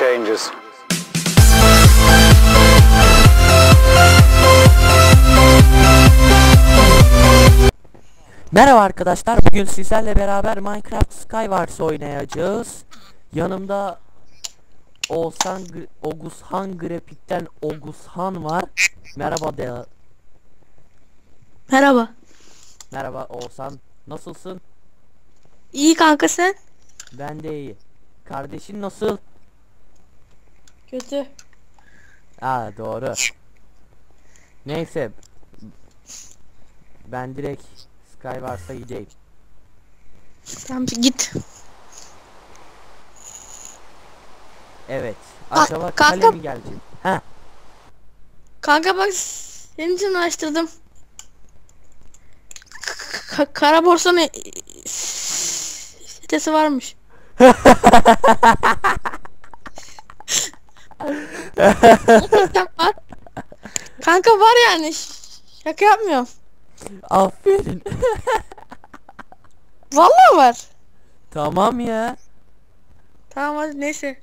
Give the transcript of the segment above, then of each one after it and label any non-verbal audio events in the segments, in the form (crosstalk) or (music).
changes. Merhaba arkadaşlar. Bugün sizlerle beraber Minecraft Skywars oynayacağız. Yanımda Oğuzhan Oguzhan Grafik'ten Oguzhan var. Merhaba de. Merhaba. Merhaba Oğuzhan. Nasılsın? İyi kanka sen? Ben de iyi. Kardeşin nasıl? Kötü. Aa doğru. Neyse. Ben direkt Skywars'a gideyim. Tamam git. Evet. Acaba kanka- kale mi gelecek? Ha, Kanka bak senin için araştırdım. Ka- kara borsanın sitesi varmış. Gerçekten (laughs) var. Kanka var yani. Şaka yapmıyorum. aferin. (laughs) Vallahi var. tamam ya. Tamam hadi neyse.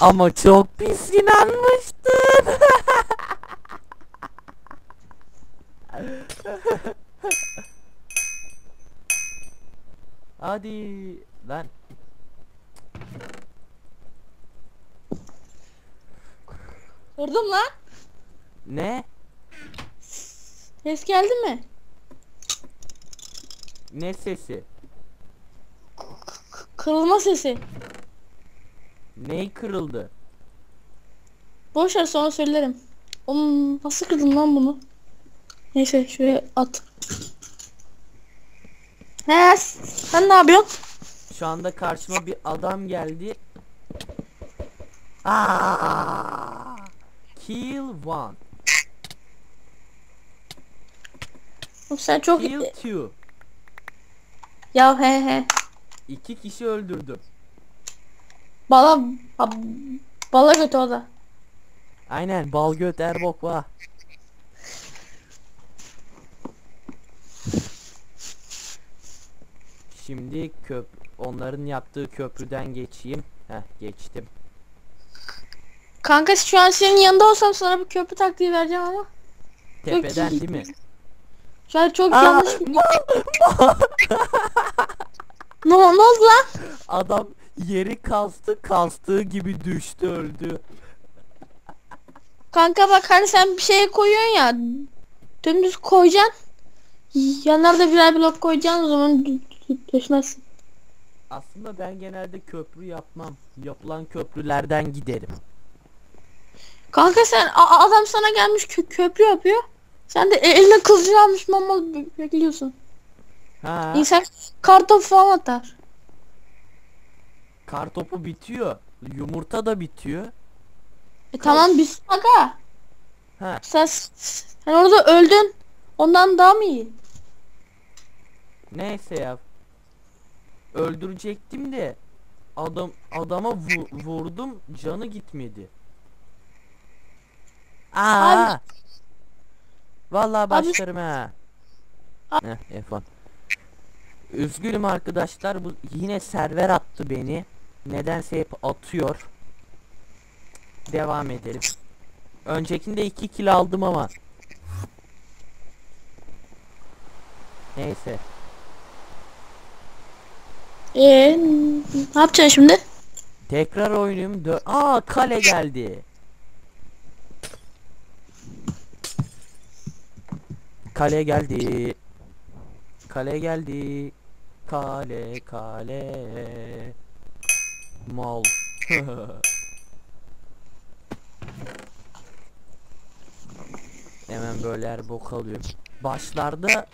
Ama çok pis inanmıştın. (laughs) Hadi lan. Vurdum lan. Ne? Ses geldi mi? Ne sesi? Kırılma sesi. Ney kırıldı? Boş ver sonra söylerim. Oğlum nasıl kırdım lan bunu? Neyse şuraya at. He sen ne yapıyorsun? Şu anda karşıma bir adam geldi. Aa! Kill one. Oğlum Sen çok... Kill two. Ya he he. İki kişi öldürdüm. Bala... ba- Bala götü o da. Aynen bal göt erbok var. Şimdi köp onların yaptığı köprüden geçeyim. Heh geçtim. Kanka şu an senin yanında olsam sana bir köprü taktiği vereceğim ama. Tepeden değil mi? Şu an çok Aa, yanlış. ne, ne oldu lan? Adam yeri kastı kastığı gibi düştü öldü. Kanka bak hani sen bir şey koyuyorsun ya. Dümdüz koyacaksın. Yanlarda birer blok koyacaksın o zaman düşmezsin. Aslında ben genelde köprü yapmam. Yapılan köprülerden giderim. Kanka sen adam sana gelmiş kö- köprü yapıyor. Sen de e- eline kılıcı almış mama be- bekliyorsun. Ha, İnsan kartopu falan atar. kar topu bitiyor. Yumurta da bitiyor. E tamam biz aga. Ha, Sen, sen orada öldün. Ondan daha mı iyi? neyse ya. Öldürecektim de adam adama vu- vurdum canı gitmedi. Aa! Abi- Vallahi başlarım ha. Heh, F1. Üzgünüm arkadaşlar bu yine server attı beni. Nedense hep atıyor. Devam edelim. Öncekinde 2 kill aldım ama. Neyse. Ee, ne yapacaksın şimdi? Tekrar oynayayım. Dö Aa kale geldi. Kale geldi. Kale geldi. Kale kale. Mal. (laughs) Hemen böyle her bok alıyorum. Başlarda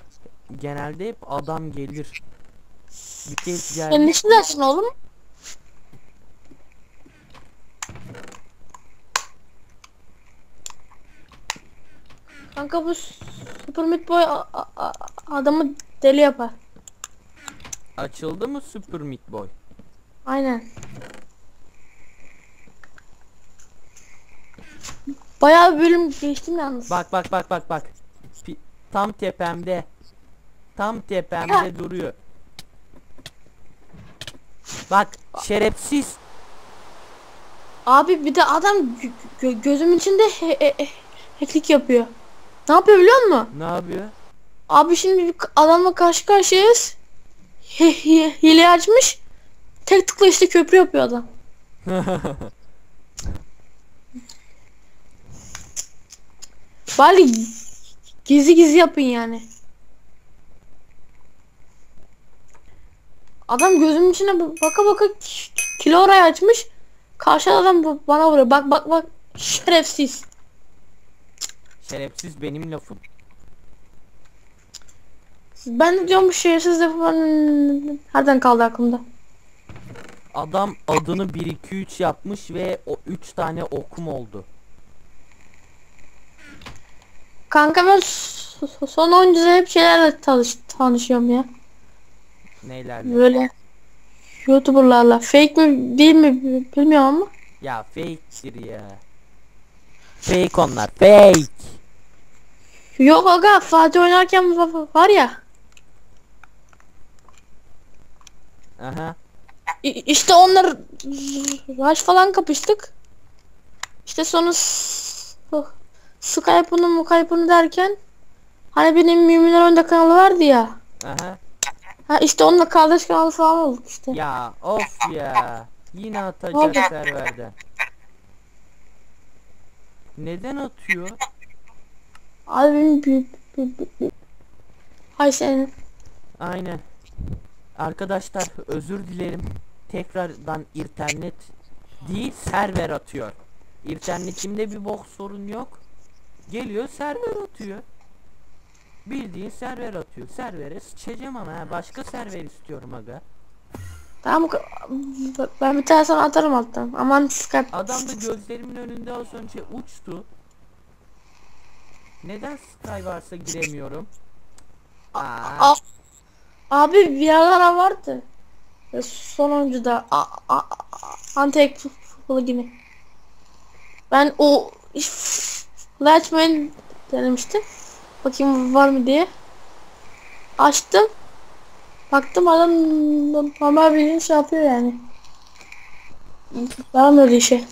genelde hep adam gelir. Senin geldi. için dersin oğlum. Kanka bu Super Meat Boy adamı deli yapar. Açıldı mı Super Meat Boy? Aynen. Bayağı bir bölüm geçtim yalnız. Bak bak bak bak bak. Tam tepemde. Tam tepemde duruyor. Bak şerefsiz. Abi bir de adam gö- gö- gözümün içinde he- he- he- hacklik yapıyor. Ne yapıyor biliyor musun? Ne yapıyor? Abi şimdi adamla karşı karşıyayız. Hile açmış. Tek tıkla işte köprü yapıyor adam. (laughs) Bari gizli gizli yapın yani. Adam gözümün içine baka baka kilo oraya açmış. Karşı adam bana vuruyor. Bak bak bak. Şerefsiz. şerefsiz benim lafım. Ben de diyorum bu şerefsiz de falan nereden kaldı aklımda? Adam adını 1 2 3 yapmış ve o 3 tane okum oldu. Kanka ben son oyuncuda hep şeylerle tanış tanışıyorum ya. Neylerle? Böyle YouTuber'larla. Fake mi değil mi bilmiyorum ama. Ya fake'tir ya. Fake onlar. Fake. Yok aga Fatih oynarken va- va- var ya. Aha. İ- işte onlar Rush falan kapıştık. İşte sonra oh, Skype'ını Skype'ını derken hani benim Müminler Önde kanalı vardı ya. Aha. Ha işte onunla kardeş kanalı falan olduk işte. Ya of ya. Yine atacak serverden. Neden atıyor? Abi benim bir, bir, bir, bir. Hay senin. Aynen. Arkadaşlar özür dilerim. Tekrardan internet değil server atıyor. İnternetimde bir bok sorun yok. Geliyor server atıyor. Bildiğin server atıyor. Servere sıçacağım ama ha. Başka server istiyorum aga. Tamam ben bir tane sana atarım alttan. Aman Skype. Adam da gözlerimin önünde az önce uçtu. Neden Sky varsa giremiyorum? Aa, Abi bir aralar vardı. E, Son oyuncuda a- a- a- Antek gibi. Ben o Latchman denemiştim. Bakayım var mı diye. Açtım. Baktım adam normal bir şey yapıyor yani. Yaramıyordu işe.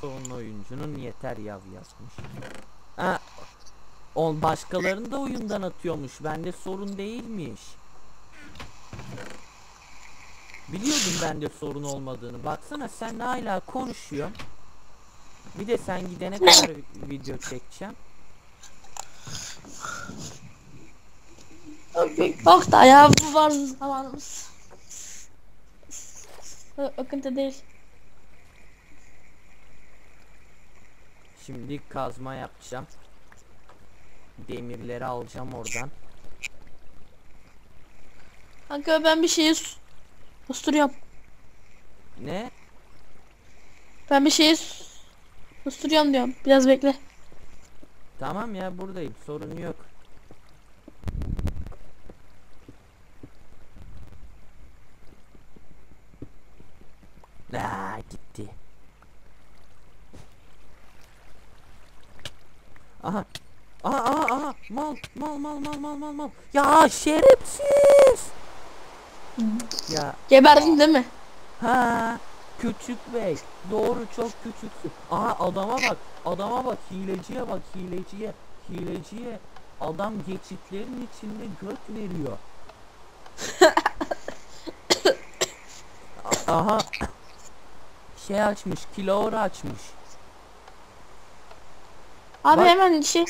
son oyuncunun yeter yav yazmış. Ha, o başkalarını da oyundan atıyormuş. Bende sorun değilmiş. Biliyordum bende sorun olmadığını. Baksana sen hala konuşuyorsun. Bir de sen gidene kadar vi- video çekeceğim. Yok da ya bu var zamanımız. Akıntı değil. Şimdi kazma yapacağım. Demirleri alacağım oradan. Kanka ben bir şeyi susturuyorum. Ne? Ben bir şeyi susturuyorum diyorum. Biraz bekle. Tamam ya buradayım. Sorun yok. Aa, gitti. Aha. Aha aha aha. Mal mal mal mal mal mal mal. Ya şerefsiz. Ya Geberdin değil mi? Ha, küçük bey. Doğru çok küçüksün. Aha adama bak. Adama bak. Hileciye bak. Hileciye. Hileciye. Adam geçitlerin içinde göt veriyor. (coughs) Aha. Şey açmış. Kiloğru açmış. Abi Bak. hemen şey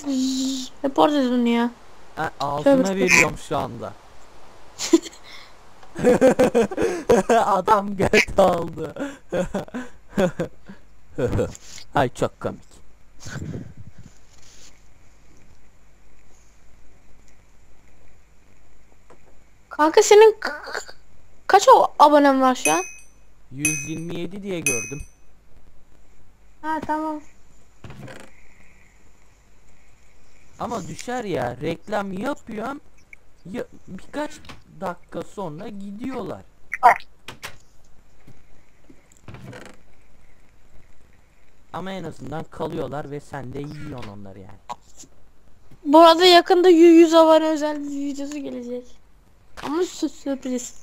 report edin ya. Ha, Tövbe veriyorum şu anda. (laughs) (laughs) Adam göt aldı. (laughs) Ay çok komik. Kanka senin kaç abonen var şu an? 127 diye gördüm. Ha tamam. Ama düşer ya reklam yapıyorum. Ya, birkaç dakika sonra gidiyorlar. Ama en azından kalıyorlar ve sen de yiyorsun onları yani. Bu arada yakında 100 abone özel bir videosu gelecek. Ama sü- sürpriz.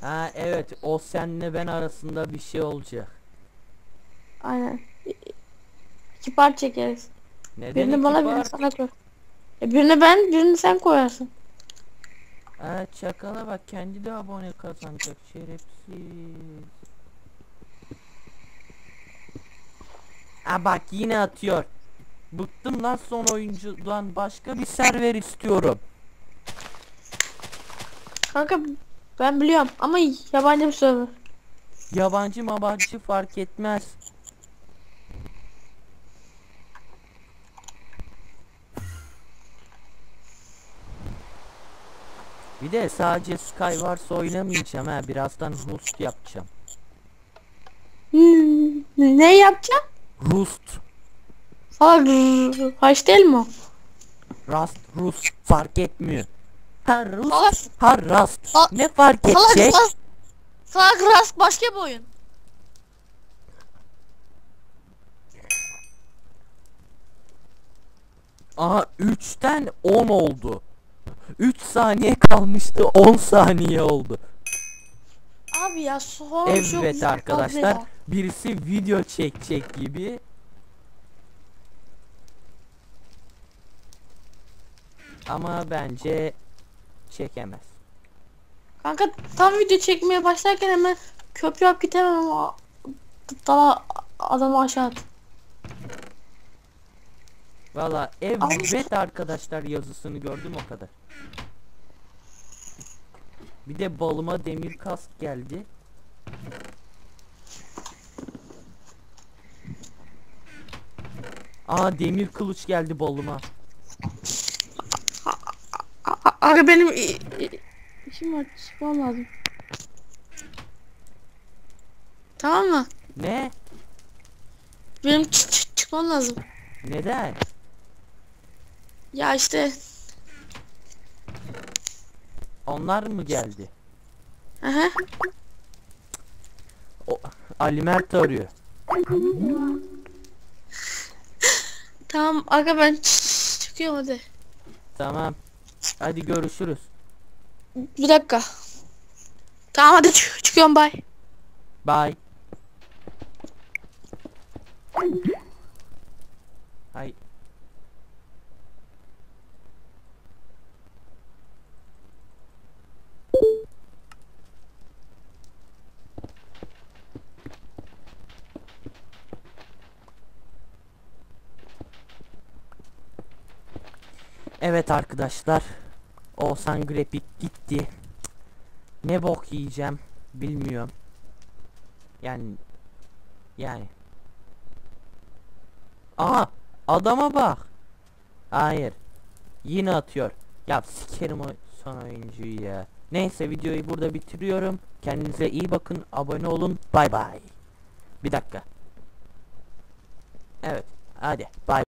Ha evet o senle ben arasında bir şey olacak. Aynen. İki part çekeriz. Neden Birini bana birini sana koy. E birini ben birini sen koyarsın. Ha çakala bak kendi de abone kazanacak şerefsiz. Ha bak yine atıyor. Bıktım lan son oyuncudan başka bir server istiyorum. Kanka ben biliyorum ama yabancı bir server. Yabancı mabancı fark etmez. Bir de sadece Skywars oynamayacağım ha birazdan Rust yapacağım. Hmm, ne yapacağım? Rust, haş değil mi? Rust, Rust fark etmiyor. Ha Rust, ha Rust. Salak. Ne fark edecek? Salak Rust başka bir oyun. Aha 3'ten 10 oldu. 3 saniye kalmıştı 10 saniye oldu. Abi ya çok Evet güzel arkadaşlar kaldı ya. birisi video çekecek gibi. Ama bence çekemez. Kanka tam video çekmeye başlarken hemen köprü yap gitemem ama dala adamı aşağı at. Valla evet arkadaşlar yazısını gördüm o kadar. Bir de balıma demir kask geldi. Aa demir kılıç geldi balıma. Abi benim işim var çıkmam lazım. Tamam mı? Ne? Benim çı- çı- çıkmam lazım. Neden? Ya işte. Onlar mı geldi? Aha. O, Ali Mert arıyor. Tamam aga ben çı- çıkıyorum hadi. Tamam. Hadi görüşürüz. Bir dakika. Tamam hadi çık çıkıyorum bay. Bye. Hay. Evet arkadaşlar. Oğuzhan Grafik gitti. Ne bok yiyeceğim bilmiyorum. Yani yani. Aha adama bak. Hayır. Yine atıyor. Ya sikerim o son oyuncuyu ya. Neyse videoyu burada bitiriyorum. Kendinize iyi bakın. Abone olun. Bay bay. Bir dakika. Evet. Hadi. Bay.